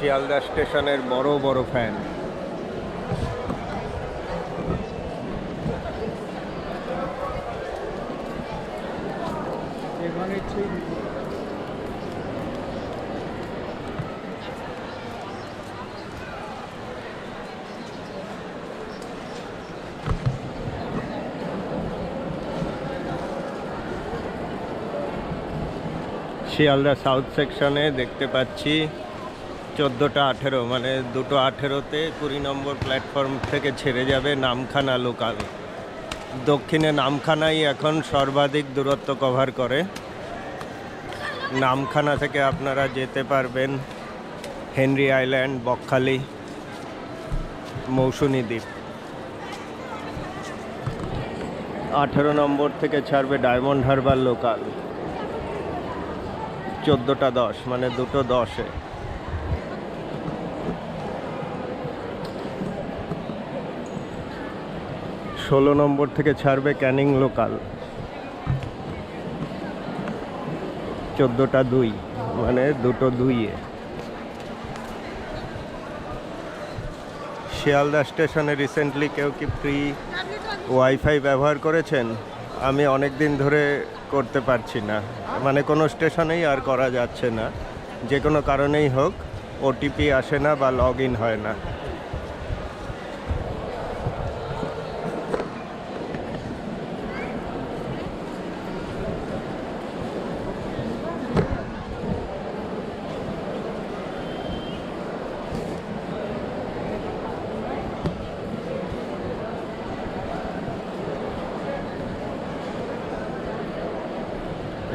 শিয়ালদা স্টেশনের বড় বড় ফ্যান। শিয়ালদা সাউথ সেকশনে দেখতে পাচ্ছি চোদ্দোটা আঠেরো মানে দুটো আঠেরোতে কুড়ি নম্বর প্ল্যাটফর্ম থেকে ছেড়ে যাবে নামখানা লোকাল দক্ষিণে নামখানাই এখন সর্বাধিক দূরত্ব কভার করে। নামখানা থেকে আপনারা যেতে পারবেন হেনরি আইল্যান্ড, বকখালি, মৌসুনী দ্বীপ। আঠেরো নম্বর থেকে ছাড়বে ডায়মন্ড হারবার লোকাল চোদ্দোটা দশ মানে দুটো দশে। ষোলো নম্বর থেকে ছাড়বে ক্যানিং লোকাল। চোদ্দোটা দুই মানে দুটো দুইয়ে। শিয়ালদা স্টেশনে রিসেন্টলি কেউ কি ফ্রি ওয়াইফাই ব্যবহার করেছেন? আমি অনেক দিন ধরে করতে পারছি না। মানে কোনো স্টেশনেই আর করা যাচ্ছে না। যে কোনো কারণেই হোক ওটিপি আসে না বা লগ ইন হয় না।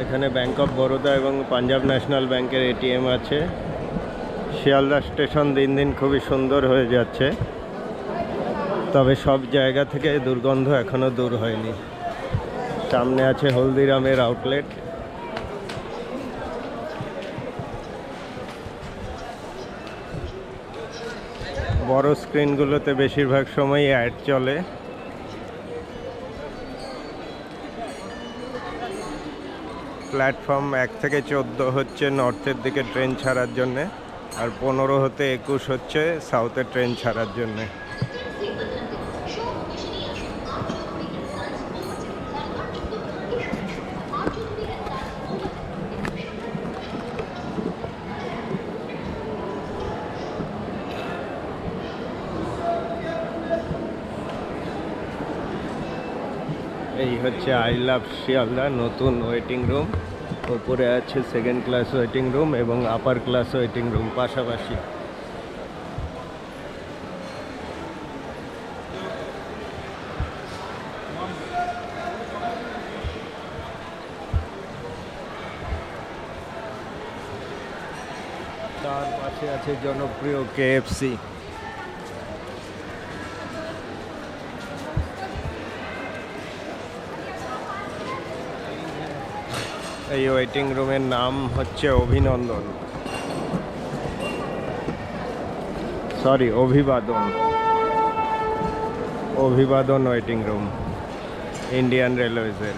এখানে ব্যাংক অফ বরোদা এবং পাঞ্জাব ন্যাশনাল ব্যাংকের এটিএম আছে। শিয়ালদা স্টেশন দিন দিন খুবই সুন্দর হয়ে যাচ্ছে। তবে সব জায়গা থেকে দুর্গন্ধ এখনও দূর হয়নি। সামনে আছে হলদিরামের আউটলেট বড় স্ক্রিনগুলোতে বেশিরভাগ সময় অ্যাড চলে। প্ল্যাটফর্ম এক থেকে চোদ্দ হচ্ছে নর্থের দিকে ট্রেন ছাড়ার জন্যে আর পনেরো হতে একুশ হচ্ছে সাউথে ট্রেন ছাড়ার জন্যে। এই হচ্ছে আই লাভ শিয়ালদা নতুন ওয়েটিং রুম ওপরে আছে সেকেন্ড ক্লাস ওয়েটিং রুম এবং আপার ক্লাস ওয়েটিং রুম পাশাপাশি। তার পাশে আছে জনপ্রিয় কেএফসি এই ওয়েটিং রুমের নাম হচ্ছে অভিনন্দন। সরি অভিবাদন। অভিবাদন ওয়েটিং রুম ইন্ডিয়ান রেলওয়েজের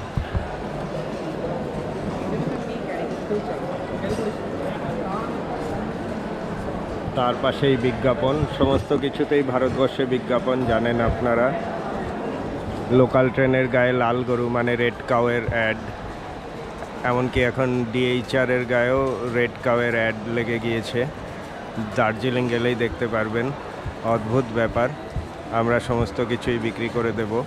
তার পাশেই বিজ্ঞাপন, সমস্ত কিছুতেই ভারতবর্ষে বিজ্ঞাপন, জানেন আপনারা। লোকাল ট্রেনের গায়ে লাল গরু মানে রেড কাউয়ের অ্যাড এমনকি এখন ডিএইচআর এর গায়েও রেড কাওয়ের অ্যাড লেগে গিয়েছে। দার্জিলিং গেলেই দেখতে পারবেন। অদ্ভুত ব্যাপার। আমরা সমস্ত কিছুই বিক্রি করে দেব।